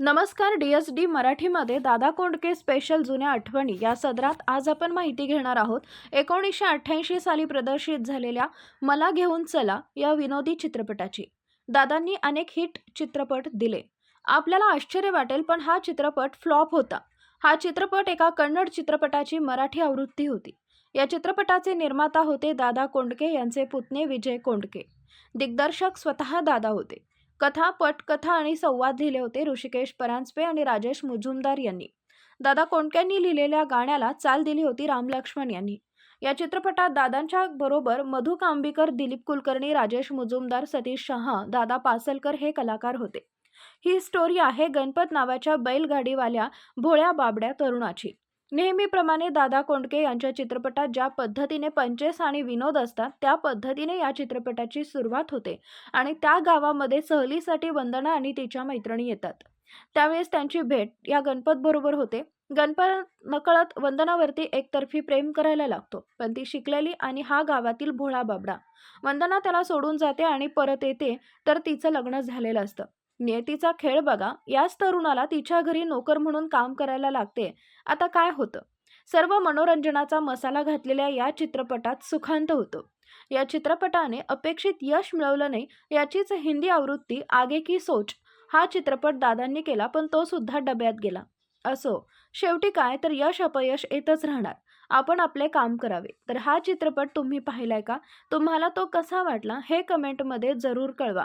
नमस्कार D S D मराठीमध्ये Dada Kondke special जुन्या आठवणी या सदरात आज आपण माहिती घेणार आहोत. एकोणीसशे अठ्ठ्याऐंशी साली प्रदर्शित झालेल्या मला घेऊन चला या विनोदी चित्रपटाची. दादांनी अनेक हिट चित्रपट दिले. आपल्याला आश्चर्य वाटेल पण हा चित्रपट फ्लॉप होता. हा चित्रपट एका कन्नड चित्रपटाची मराठी आवृत्ती होती. या चित्रपटाचे निर्माता होते दादा कोंडके यांचे पुतणे विजय कोंडके. दिग्दर्शक स्वतः दादा होते. कथा पटकथा आणि संवाद लिहिले होते ऋषिकेश परांजपे आणि राजेश मुजुमदार यांनी. दादा कोंडक्यांनी लिहिलेल्या गाण्याला चाल दिली होती राम लक्ष्मण यांनी. या चित्रपटात दादांच्या बरोबर मधु कांबीकर दिलीप कुलकर्णी राजेश मुजुमदार सतीश शहा दादा पासलकर हे कलाकार होते. ही स्टोरी आहे गणपत नावाच्या बैलगाडीवाल्या भोळ्या बाबड्या तरुणाची. नेहमीप्रमाणे दादा कोंडके यांच्या चित्रपटात ज्या पद्धतीने पंचेस आणि विनोद असतात त्या पद्धतीने या चित्रपटाची सुरुवात होते आणि त्या गावामध्ये सहलीसाठी वंदना आणि तिच्या मैत्रिणी येतात. त्यावेळेस त्यांची भेट या गणपत बरोबर होते. गणपत नकळत वंदनावरती एकतर्फी प्रेम करायला लागतो पण ती शिकलेली आणि हा गावातील भोळा बाबडा. वंदना त्याला सोडून जाते आणि परत येते तर तिचं लग्न झालेलं असतं. नियतीचा खेळ बघा. याच तरुणाला तिच्या घरी नोकर म्हणून काम करायला लागते. आता काय होतं? सर्व मनोरंजनाचा मसाला घातलेल्या या चित्रपटात सुखांत होतं. या चित्रपटाने अपेक्षित यश मिळवलं नाही याचीच हिंदी आवृत्ती आगे की सोच हा चित्रपट दादांनी केला पण तो सुद्धा डब्यात गेला. असो शेवटी काय तर यश अपयश येतच राहणार. आपण आपले काम करावे. तर हा चित्रपट तुम्ही पाहिलाय का? तुम्हाला तो कसा वाटला? हे कमेंटमध्ये जरूर कळवा.